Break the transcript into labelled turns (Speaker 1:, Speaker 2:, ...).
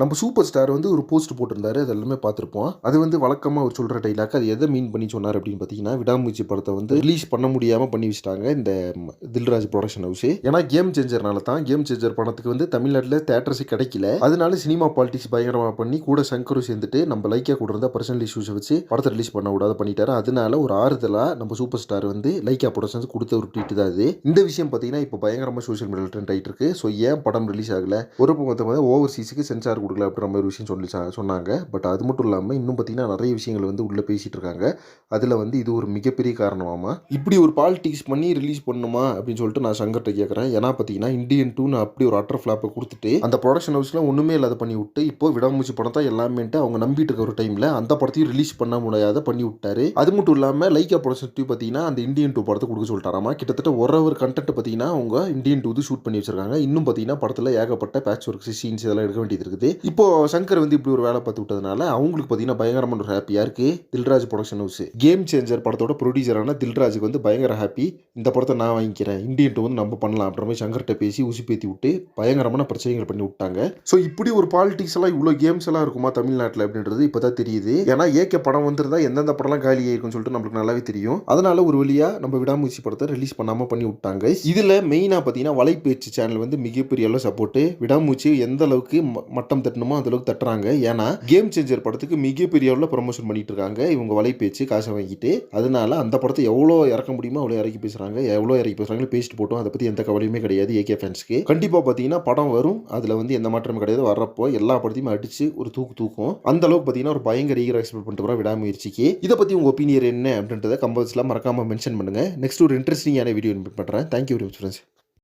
Speaker 1: நம்ம super star வந்து ஒரு போஸ்ட் போட்டிருந்தாரு அது எல்லாமே பார்த்துருப்போம். அது வந்து வழக்கமாக அவர் சொல்கிற டைலாக் அது எதை மீன் பண்ணி சொன்னார் அப்படின்னு பார்த்தீங்கன்னா விடாமுயற்சி படத்தை வந்து ரிலீஸ் பண்ண முடியாமல் பண்ணி வச்சுட்டாங்க இந்த தில்ராஜ் ப்ரொடக்ஷன் ஹவுஸ் ஏன்னா கேம் சேஞ்சர்னால தான் கேம் சேஞ்சர் படத்துக்கு வந்து தமிழ்நாட்டில் தேட்டர்ஸு கிடைக்கல. அதனால சினிமா பாலிடிக்ஸ் பயங்கரமாக பண்ணி கூட சங்கரும் சேர்ந்துட்டு நம்ம லைக்கா கூட இருந்தால் பர்சனல் இஷ்யூஸை வச்சு படத்தை ரிலீஸ் பண்ண விடாத பண்ணிட்டாரு. அதனால ஒரு ஆறுதலாக நம்ம சூப்பர் ஸ்டார் வந்து லைக்கா ப்ரொடக்ஷன்ஸ் கொடுத்த ஒரு ட்வீட் தான் இது. இந்த விஷயம் பார்த்தீங்கன்னா இப்போ பயங்கரமாக சோஷியல் மீடியா ட்ரெண்ட் ஆகிட்டு இருக்கு. ஸோ ஏன் படம் ரிலீஸ் ஆகலை? ஒரு பக்கம் ஓவர்சீஸுக்கு சென்சார் கொடுக்கல அப்படின்ற மாதிரி விஷயம் சொல்லி சொன்னாங்க. பட் அது மட்டும் இல்லாமல் இன்னும் பார்த்தீங்கன்னா நிறைய விஷயங்கள் வந்து உள்ளே பேசிகிட்டு இருக்காங்க. அதில் வந்து இது ஒரு மிகப்பெரிய காரணமாமா. இப்படி ஒரு பாலிடிக்ஸ் பண்ணி ரிலீஸ் பண்ணுமா அப்படின்னு சொல்லிட்டு நான் சங்கர்கிட்ட கேட்குறேன் ஏன்னா பார்த்தீங்கன்னா இந்தியன் டூன்னு அப்படி ஒரு அட்டர் ஃப்ளாப்பை கொடுத்துட்டு அந்த ப்ரொடக்ஷன் ஹவுஸ்லாம் ஒன்றுமே இல்லாத பண்ணி விட்டு இப்போ விடாமூச்சி படம் தான் எல்லாமேன்ட்டு அவங்க நம்பிட்டு இருக்க ஒரு டைமில் அந்த படத்தையும் ரிலீஸ் பண்ண முடியாத பண்ணி விட்டாரு. அது மட்டும் இல்லாமல் லைக்கா ப்ரொடக்ஷன் டூ பார்த்தீங்கன்னா அந்த இந்தியன் டூ படத்தை கொடுக்க சொல்லிட்டாராமா. கிட்டத்தட்ட ஒரு ஒரு கண்டென்ட் பார்த்தீங்கன்னா அவங்க இந்தியன் டூ ஷூட் பண்ணி வச்சிருக்காங்க. இன்னும் பார்த்தீங்கன்னா படத்தில் ஏகப்பட்ட பேட்ச் ஒர்க் சீன்ஸ் இதெல்லாம் எடுக்க வேண்டியது இருக்குது. இப்போது சங்கர் வந்து இப்படி ஒரு வேலை பார்த்து விட்டதுனால அவங்களுக்கு பார்த்தீங்கன்னா பயங்கரமான ஒரு ஹாப்பியாக இருக்குது Dilraj production house game changer படத்தோட ப்ரொடியூசரான தில்ராஜுக்கு வந்து பயங்கர ஹாப்பி இந்த படத்தை நான் வாங்கிக்கிறேன். இண்டியன் டூ வந்து நம்ம பண்ணலாம் அப்படின்ற மாதிரி சங்கர்கிட்ட பேசி உசுப்பேத்தி விட்டு பயங்கரமான பிரச்சனைகள் பண்ணி விட்டாங்க. ஸோ இப்படி ஒரு பாலிடிக்ஸ் எல்லாம் இவ்வளோ கேம்ஸ் எல்லாம் இருக்குமா தமிழ்நாட்டில் அப்படின்றது இப்போ தான் தெரியுது. ஏன்னா ஏகே படம் வந்திருந்தா எந்தெந்த படம்லாம் காலி ஆயிருக்கும்னு சொல்லிட்டு நம்மளுக்கு நல்லாவே தெரியும். அதனால ஒரு வழியாக நம்ம விடாமூச்சி படத்தை ரிலீஸ் பண்ணாமல் பண்ணி விட்டாங்க. இதில் மெயினாக பார்த்தீங்கன்னா வலைப்பயிற்சி சேனல் வந்து மிகப்பெரிய அளவு சப்போர்ட்டு விடாமூச்சி எந்த அளவுக்கு மட்டம் மட்டம் தட்டணுமோ அந்த அளவுக்கு தட்டுறாங்க. ஏன்னா கேம் சேஞ்சர் படத்துக்கு மிகப்பெரிய அளவில் ப்ரொமோஷன் பண்ணிட்டு இருக்காங்க இவங்க வலைப்பேச்சு காசை வாங்கிட்டு. அதனால அந்த படத்தை எவ்வளோ இறக்க முடியுமோ அவ்வளோ இறக்கி பேசுகிறாங்க எவ்வளோ இறக்கி பேசுகிறாங்க பேசிட்டு போட்டோம். அதை பற்றி எந்த கவலையுமே கிடையாது ஏகே ஃபேன்ஸ்க்கு கண்டிப்பாக பார்த்தீங்கன்னா படம் வரும். அதில் வந்து எந்த மாற்றமும் கிடையாது. வர்றப்போ எல்லா படத்தையும் அடிச்சு ஒரு தூக்கு தூக்கும். அந்த அளவுக்கு பார்த்தீங்கன்னா ஒரு பயங்கர ஈகர் எக்ஸ்பெக்ட் பண்ணிட்டு வர விடாமுயற்சிக்கு. இதை பற்றி உங்கள் ஒப்பீனியர் என்ன அப்படின்றத கம்பல்ஸ்லாம் மறக்காமல் மென்ஷன் பண்ணுங்கள் நெக்ஸ்ட் ஒரு இன்ட்ரெஸ்டிங்கான வீடியோ இன்வைட் பண்ணுறேன் thank you very much friends